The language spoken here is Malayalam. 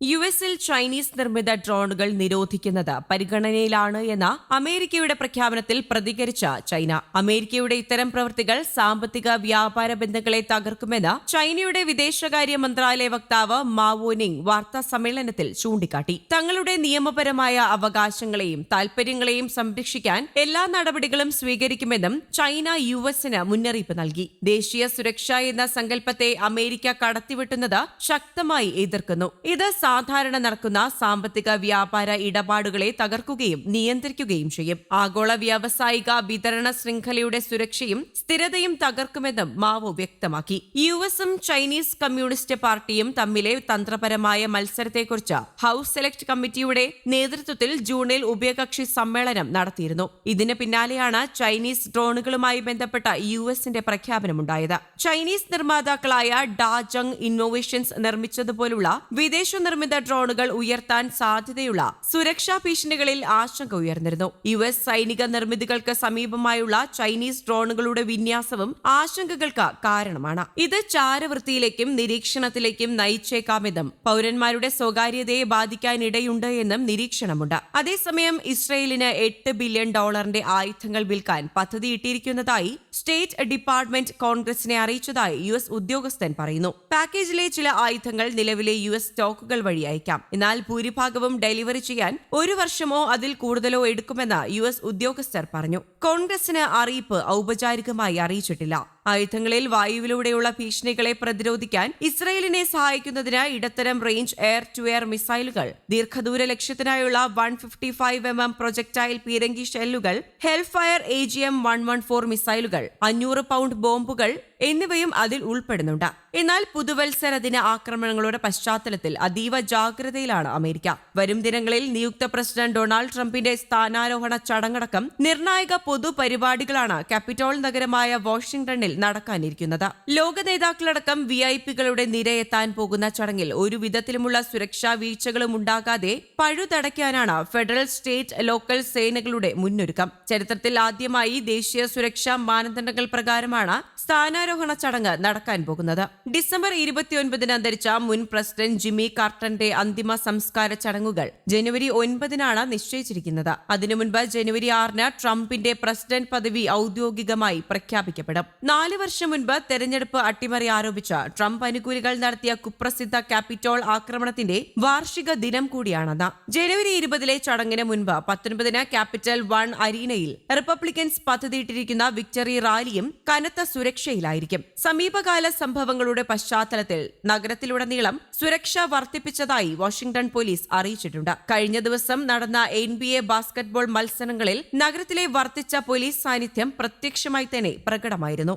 യു എസിൽ ചൈനീസ് നിർമ്മിത ഡ്രോണുകൾ നിരോധിക്കുന്നത് പരിഗണനയിലാണ് എന്ന അമേരിക്കയുടെ പ്രഖ്യാപനത്തിൽ പ്രതികരിച്ച ചൈന. അമേരിക്കയുടെ ഇത്തരം പ്രവൃത്തികൾ സാമ്പത്തിക വ്യാപാര ബന്ധങ്ങളെ തകർക്കുമെന്ന് ചൈനയുടെ വിദേശകാര്യ മന്ത്രാലയ വക്താവ് മാവോനിങ് വാർത്താ സമ്മേളനത്തിൽ ചൂണ്ടിക്കാട്ടി. തങ്ങളുടെ നിയമപരമായ അവകാശങ്ങളെയും താൽപര്യങ്ങളെയും സംരക്ഷിക്കാൻ എല്ലാ നടപടികളും സ്വീകരിക്കുമെന്നും ചൈന യു എസിന് മുന്നറിയിപ്പ് നൽകി. ദേശീയ സുരക്ഷ എന്ന സങ്കല്പത്തെ അമേരിക്ക കടത്തിവിട്ടുന്നത് ശക്തമായി എതിർക്കുന്നു. ഇത് സാധാരണ നടക്കുന്ന സാമ്പത്തിക വ്യാപാര ഇടപാടുകളെ തകർക്കുകയും നിയന്ത്രിക്കുകയും ചെയ്യും. ആഗോള വ്യാവസായിക വിതരണ ശൃംഖലയുടെ സുരക്ഷയും സ്ഥിരതയും തകർക്കുമെന്നും മാവോ വ്യക്തമാക്കി. യു എസും ചൈനീസ് കമ്മ്യൂണിസ്റ്റ് പാർട്ടിയും തമ്മിലെ തന്ത്രപരമായ മത്സരത്തെക്കുറിച്ച് ഹൌസ് സെലക്ട് കമ്മിറ്റിയുടെ നേതൃത്വത്തിൽ ജൂണിൽ ഉഭയകക്ഷി സമ്മേളനം നടത്തിയിരുന്നു. ഇതിന് പിന്നാലെയാണ് ചൈനീസ് ഡ്രോണുകളുമായി ബന്ധപ്പെട്ട യു എസിന്റെ പ്രഖ്യാപനമുണ്ടായത്. ചൈനീസ് നിർമ്മാതാക്കളായ ഡാജങ് ഇന്നോവേഷൻസ് നിർമ്മിച്ചതുപോലുള്ള വിദേശ നിർമ്മിത ഡ്രോണുകൾ ഉയർത്താൻ സാധ്യതയുള്ള സുരക്ഷാ ഭീഷണികളിൽ ആശങ്ക ഉയർന്നിരുന്നു. യു എസ് സൈനിക നിർമ്മിതികൾക്ക് സമീപമായുള്ള ചൈനീസ് ഡ്രോണുകളുടെ വിന്യാസവും ആശങ്കകൾക്ക് കാരണമാണ്. ഇത് ചാരവൃത്തിയിലേക്കും നിരീക്ഷണത്തിലേക്കും നയിച്ചേക്കാമെന്നും പൗരന്മാരുടെ സ്വകാര്യതയെ ബാധിക്കാനിടയുണ്ട് എന്നും നിരീക്ഷണമുണ്ട്. അതേസമയം ഇസ്രയേലിന് എട്ട് ബില്യൺ ഡോളറിന്റെ ആയുധങ്ങൾ വിൽക്കാൻ പദ്ധതിയിട്ടിരിക്കുന്നതായി സ്റ്റേറ്റ് ഡിപ്പാർട്ട്മെന്റ് കോൺഗ്രസിനെ അറിയിച്ചതായി യു എസ് ഉദ്യോഗസ്ഥൻ പറയുന്നു. പാക്കേജിലെ ചില ആയുധങ്ങൾ നിലവിലെ യു എസ് സ്റ്റോക്കുകൾ വഴി അയക്കാം. എന്നാൽ ഭൂരിഭാഗവും ഡെലിവറി ചെയ്യാൻ ഒരു വർഷമോ അതിൽ കൂടുതലോ എടുക്കുമെന്ന് യു ഉദ്യോഗസ്ഥർ പറഞ്ഞു. കോൺഗ്രസിന് അറിയിപ്പ് ഔപചാരികമായി അറിയിച്ചിട്ടില്ല. ആയുധങ്ങളിൽ വായുവിലൂടെയുള്ള ഭീഷണികളെ പ്രതിരോധിക്കാൻ ഇസ്രയേലിനെ സഹായിക്കുന്നതിന് ഇടത്തരം റേഞ്ച് എയർ ടു എയർ മിസൈലുകൾ ദീർഘദൂര ലക്ഷ്യത്തിനായുള്ള one fifty five M M projectile പീരങ്കി ഷെല്ലുകൾ Hellfire A G M one one four മിസൈലുകൾ അഞ്ഞൂറ് പൗണ്ട് ബോംബുകൾ എന്നിവയും അതിൽ ഉൾപ്പെടുന്നുണ്ട്. എന്നാൽ പുതുവത്സര ദിന ആക്രമണങ്ങളുടെ പശ്ചാത്തലത്തിൽ അതീവ ജാഗ്രതയിലാണ് അമേരിക്ക. വരും ദിനങ്ങളിൽ നിയുക്ത പ്രസിഡന്റ് ഡൊണാൾഡ് ട്രംപിന്റെ സ്ഥാനാരോഹണ ചടങ്ങടക്കം നിർണായക പൊതുപരിപാടികളാണ് ക്യാപിറ്റോൾ നഗരമായ വാഷിംഗ്ടണിൽ നടക്കാനിരിക്കുന്നത്. ലോക നേതാക്കളടക്കം വി ഐ പികളുടെ നിരയെത്താൻ പോകുന്ന ചടങ്ങിൽ ഒരു വിധത്തിലുമുള്ള സുരക്ഷാ വീഴ്ചകളും ഉണ്ടാകാതെ പഴുതടയ്ക്കാനാണ് ഫെഡറൽ സ്റ്റേറ്റ് ലോക്കൽ സേനകളുടെ മുന്നൊരുക്കം. ചരിത്രത്തിൽ ആദ്യമായി ദേശീയ സുരക്ഷാ മാനദണ്ഡങ്ങൾ പ്രകാരമാണ് സ്ഥാനാരോഹണ ചടങ്ങ് നടക്കാൻ പോകുന്നത്. ഡിസംബർ ഇരുപത്തിയൊൻപതിന് അന്തരിച്ച മുൻ പ്രസിഡന്റ് ജിമ്മി കാർട്ടന്റെ അന്തിമ സംസ്കാര ചടങ്ങുകൾ ജനുവരി ഒൻപതിനാണ് നിശ്ചയിച്ചിരിക്കുന്നത്. അതിനു മുൻപ് ജനുവരി ആറിന് ട്രംപിന്റെ പ്രസിഡന്റ് പദവി ഔദ്യോഗികമായി പ്രഖ്യാപിക്കപ്പെടും. നാല് വർഷം മുൻപ് തെരഞ്ഞെടുപ്പ് അട്ടിമറി ആരോപിച്ച ട്രംപ് അനുകൂലികൾ നടത്തിയ കുപ്രസിദ്ധ ക്യാപിറ്റോൾ ആക്രമണത്തിന്റെ വാർഷിക ദിനം കൂടിയാണെന്ന് ജനുവരി ഇരുപതിലെ ചടങ്ങിന് മുൻപ് പത്തൊൻപതിന് ക്യാപിറ്റൽ വൺ അരീനയിൽ റിപ്പബ്ലിക്കൻസ് പദ്ധതിയിട്ടിരിക്കുന്ന വിക്ടറി റാലിയും കനത്ത സുരക്ഷയിലായിരിക്കും. സമീപകാല സംഭവങ്ങളുടെ പശ്ചാത്തലത്തിൽ നഗരത്തിലുടനീളം സുരക്ഷ വർദ്ധിപ്പിച്ചതായി വാഷിംഗ്ടൺ പോലീസ് അറിയിച്ചിട്ടുണ്ട്. കഴിഞ്ഞ ദിവസം നടന്ന എൻ ബി എ ബാസ്കറ്റ്ബോൾ മത്സരങ്ങളിൽ നഗരത്തിലെ വർദ്ധിച്ച പോലീസ് സാന്നിധ്യം പ്രത്യക്ഷമായി തന്നെ പ്രകടമായിരുന്നു.